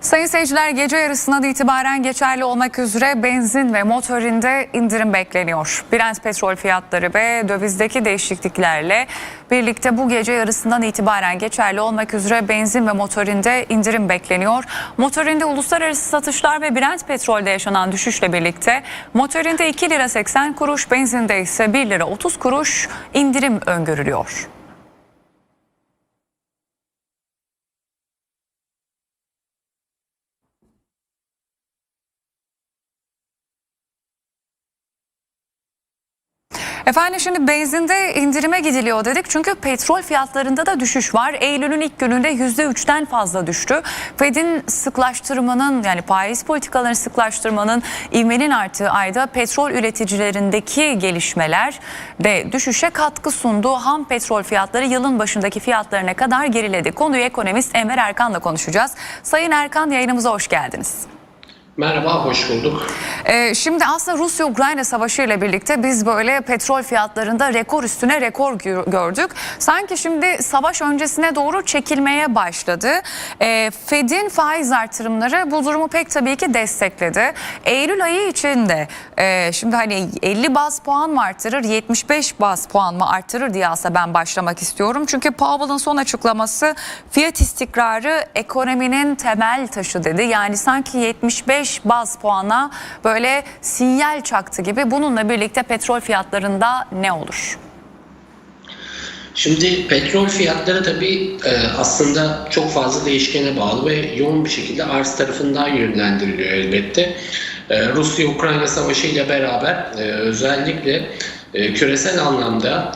Sayın seyirciler gece yarısından itibaren geçerli olmak üzere benzin ve motorinde indirim bekleniyor. Brent petrol fiyatları ve dövizdeki değişikliklerle birlikte bu gece yarısından itibaren geçerli olmak üzere benzin ve motorinde indirim bekleniyor. Motorinde uluslararası satışlar ve Brent petrolde yaşanan düşüşle birlikte motorinde 2 lira 80 kuruş, benzinde ise 1 lira 30 kuruş indirim öngörülüyor. Efendim şimdi benzinde indirime gidiliyor dedik çünkü petrol fiyatlarında da düşüş var. Eylül'ün ilk gününde %3'ten fazla düştü. Fed'in sıklaştırmanın yani faiz politikalarını sıklaştırmanın ivmenin arttığı ayda petrol üreticilerindeki gelişmeler de düşüşe katkı sundu. Ham petrol fiyatları yılın başındaki fiyatlarına kadar geriledi. Konuyu ekonomist Enver Erkan'la konuşacağız. Sayın Erkan yayınımıza hoş geldiniz. Merhaba, hoş bulduk. Ee, şimdi aslında Rusya-Ukrayna savaşı ile birlikte biz böyle petrol fiyatlarında rekor üstüne rekor gö- gördük. Sanki şimdi savaş öncesine doğru çekilmeye başladı. Ee, Fed'in faiz artırımları bu durumu pek tabii ki destekledi. Eylül ayı içinde e, şimdi hani 50 baz puan mı artırır 75 baz puan mı artırır diye aslında ben başlamak istiyorum. Çünkü Powell'ın son açıklaması fiyat istikrarı ekonominin temel taşı dedi. Yani sanki 75 baz puana böyle sinyal çaktı gibi. Bununla birlikte petrol fiyatlarında ne olur? Şimdi petrol fiyatları tabii e, aslında çok fazla değişkene bağlı ve yoğun bir şekilde arz tarafından yönlendiriliyor elbette. E, Rusya-Ukrayna savaşı ile beraber e, özellikle küresel anlamda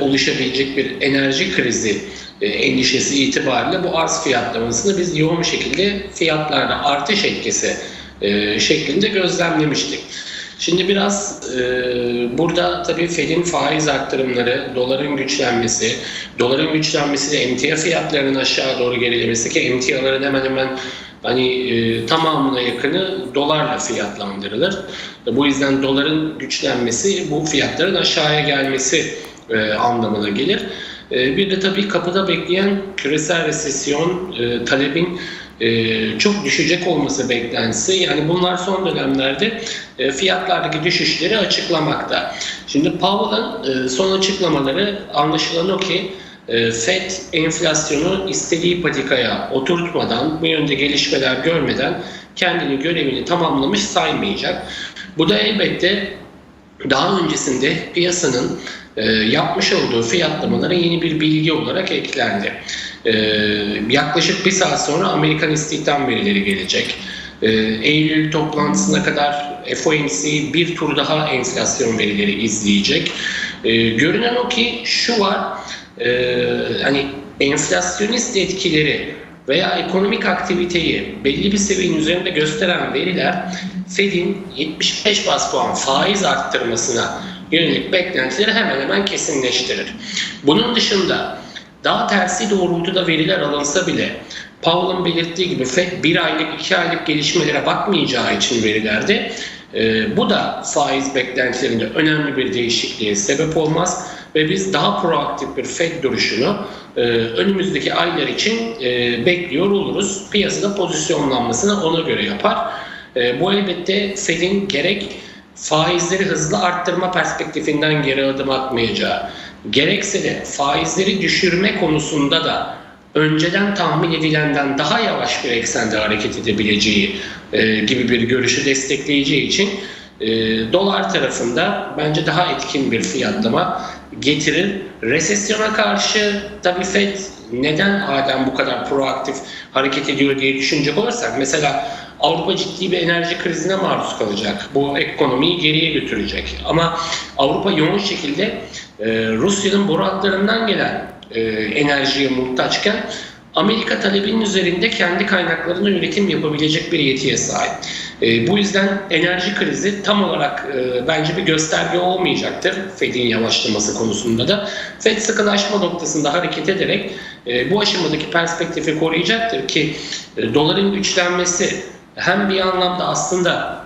oluşabilecek bir enerji krizi endişesi itibariyle bu arz fiyatlamasını biz yoğun bir şekilde fiyatlarda artış etkisi e, şeklinde gözlemlemiştik. Şimdi biraz e, burada tabii Fed'in faiz arttırımları, doların güçlenmesi, doların güçlenmesi de emtia fiyatlarının aşağı doğru gerilemesi ki emtiaların hemen hemen hani e, tamamına yakını dolarla fiyatlandırılır. Bu yüzden doların güçlenmesi bu fiyatların aşağıya gelmesi e, anlamına gelir. E, bir de tabii kapıda bekleyen küresel resesyon, e, talebin e, çok düşecek olması beklentisi. Yani bunlar son dönemlerde e, fiyatlardaki düşüşleri açıklamakta. Şimdi Powell'ın e, son açıklamaları anlaşılan o ki FED enflasyonu istediği patikaya oturtmadan, bu yönde gelişmeler görmeden kendini görevini tamamlamış saymayacak. Bu da elbette daha öncesinde piyasanın yapmış olduğu fiyatlamalara yeni bir bilgi olarak eklendi. E, yaklaşık bir saat sonra Amerikan istihdam verileri gelecek. E, Eylül toplantısına kadar FOMC bir tur daha enflasyon verileri izleyecek. E, görünen o ki şu var, hani enflasyonist etkileri veya ekonomik aktiviteyi belli bir seviyenin üzerinde gösteren veriler Fed'in 75 bas puan faiz arttırmasına yönelik beklentileri hemen hemen kesinleştirir. Bunun dışında daha tersi doğrultuda veriler alınsa bile Powell'ın belirttiği gibi Fed bir aylık, iki aylık gelişmelere bakmayacağı için verilerde e, bu da faiz beklentilerinde önemli bir değişikliğe sebep olmaz ve biz daha proaktif bir Fed duruşunu e, önümüzdeki aylar için e, bekliyor oluruz. Piyasada pozisyonlanmasını ona göre yapar. E, bu elbette Fed'in gerek faizleri hızlı arttırma perspektifinden geri adım atmayacağı, gerekse de faizleri düşürme konusunda da önceden tahmin edilenden daha yavaş bir eksende hareket edebileceği e, gibi bir görüşü destekleyeceği için e, dolar tarafında bence daha etkin bir fiyatlama getirir. Resesyona karşı tabii Fed neden halen bu kadar proaktif hareket ediyor diye düşünecek olursak mesela Avrupa ciddi bir enerji krizine maruz kalacak. Bu ekonomiyi geriye götürecek. Ama Avrupa yoğun şekilde e, Rusya'nın boru hatlarından gelen e, enerjiye muhtaçken Amerika talebinin üzerinde kendi kaynaklarını üretim yapabilecek bir yetiye sahip. E, bu yüzden enerji krizi tam olarak e, bence bir gösterge olmayacaktır Fed'in yavaşlaması konusunda da. Fed sıkılaşma noktasında hareket ederek e, bu aşamadaki perspektifi koruyacaktır ki e, doların güçlenmesi hem bir anlamda aslında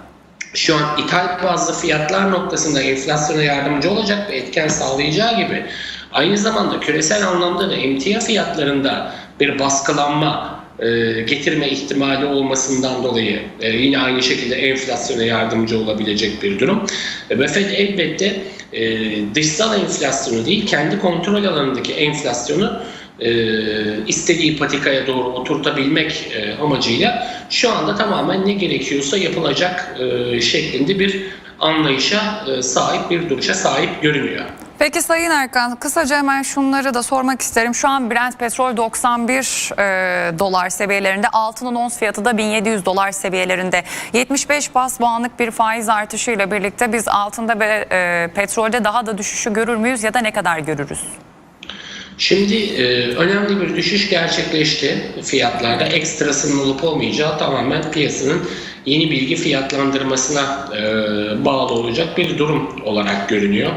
şu an ithal bazlı fiyatlar noktasında enflasyona yardımcı olacak ve etken sağlayacağı gibi aynı zamanda küresel anlamda da emtia fiyatlarında bir baskılanma e, getirme ihtimali olmasından dolayı e, yine aynı şekilde enflasyona yardımcı olabilecek bir durum. Ve Fed elbette e, dışsal enflasyonu değil kendi kontrol alanındaki enflasyonu e, istediği patikaya doğru oturtabilmek e, amacıyla şu anda tamamen ne gerekiyorsa yapılacak e, şeklinde bir anlayışa e, sahip bir duruşa sahip görünüyor. Peki Sayın Erkan kısaca hemen şunları da sormak isterim. Şu an Brent petrol 91 e, dolar seviyelerinde altının ons fiyatı da 1700 dolar seviyelerinde. 75 bas puanlık bir faiz artışıyla birlikte biz altında ve e, petrolde daha da düşüşü görür müyüz ya da ne kadar görürüz? Şimdi e, önemli bir düşüş gerçekleşti fiyatlarda. Ekstrasının olup olmayacağı tamamen piyasanın yeni bilgi fiyatlandırmasına e, bağlı olacak bir durum olarak görünüyor.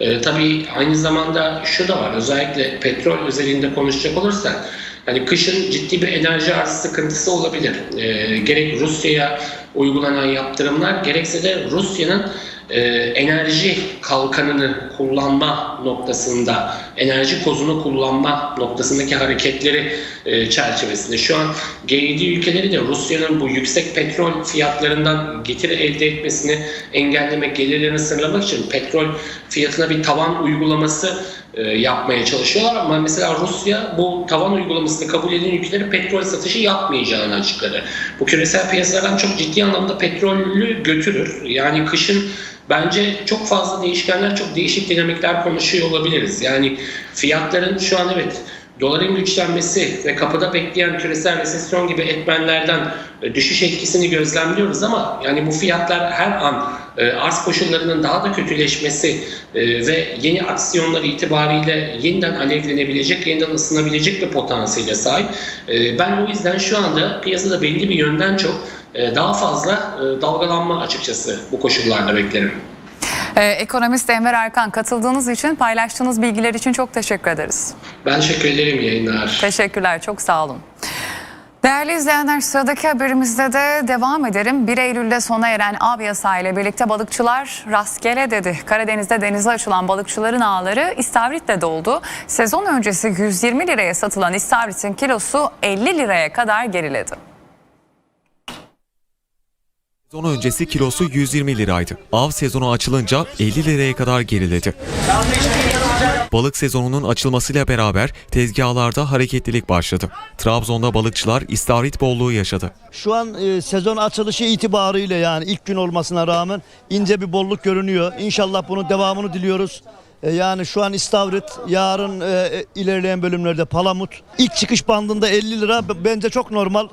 E, tabii aynı zamanda şu da var. Özellikle petrol özelinde konuşacak olursak Hani kışın ciddi bir enerji arz sıkıntısı olabilir. E, gerek Rusya'ya uygulanan yaptırımlar gerekse de Rusya'nın e, enerji kalkanını kullanma noktasında, enerji kozunu kullanma noktasındaki hareketleri e, çerçevesinde şu an G7 ülkeleri de Rusya'nın bu yüksek petrol fiyatlarından getiri elde etmesini engellemek, gelirlerini sınırlamak için petrol fiyatına bir tavan uygulaması e, yapmaya çalışıyorlar ama mesela Rusya bu tavan uygulamasını kabul eden ülkeleri petrol satışı yapmayacağını açıkladı. Bu küresel piyasalardan çok ciddi anlamda petrolü götürür. Yani kışın bence çok fazla değişkenler, çok değişik dinamikler konuşuyor olabiliriz. Yani fiyatların şu an evet doların güçlenmesi ve kapıda bekleyen küresel resesyon gibi etmenlerden e, düşüş etkisini gözlemliyoruz ama yani bu fiyatlar her an e, arz koşullarının daha da kötüleşmesi e, ve yeni aksiyonlar itibariyle yeniden alevlenebilecek, yeniden ısınabilecek bir potansiyele sahip. Ben o yüzden şu anda piyasada belli bir yönden çok daha fazla e, dalgalanma açıkçası bu koşullarda beklerim. Ee, ekonomist Enver Erkan katıldığınız için paylaştığınız bilgiler için çok teşekkür ederiz. Ben teşekkür ederim yayınlar. Teşekkürler, çok sağ olun. Değerli izleyenler sıradaki haberimizde de devam edelim. 1 Eylül'de sona eren av yasağı ile birlikte balıkçılar rastgele dedi. Karadeniz'de denize açılan balıkçıların ağları istavritle doldu. Sezon öncesi 120 liraya satılan istavritin kilosu 50 liraya kadar geriledi. Sezon öncesi kilosu 120 liraydı. Av sezonu açılınca 50 liraya kadar geriledi. Balık sezonunun açılmasıyla beraber tezgahlarda hareketlilik başladı. Trabzon'da balıkçılar istavrit bolluğu yaşadı. Şu an e, sezon açılışı itibariyle yani ilk gün olmasına rağmen ince bir bolluk görünüyor. İnşallah bunun devamını diliyoruz. E, yani şu an istavrit, yarın e, e, ilerleyen bölümlerde palamut. İlk çıkış bandında 50 lira bence çok normal.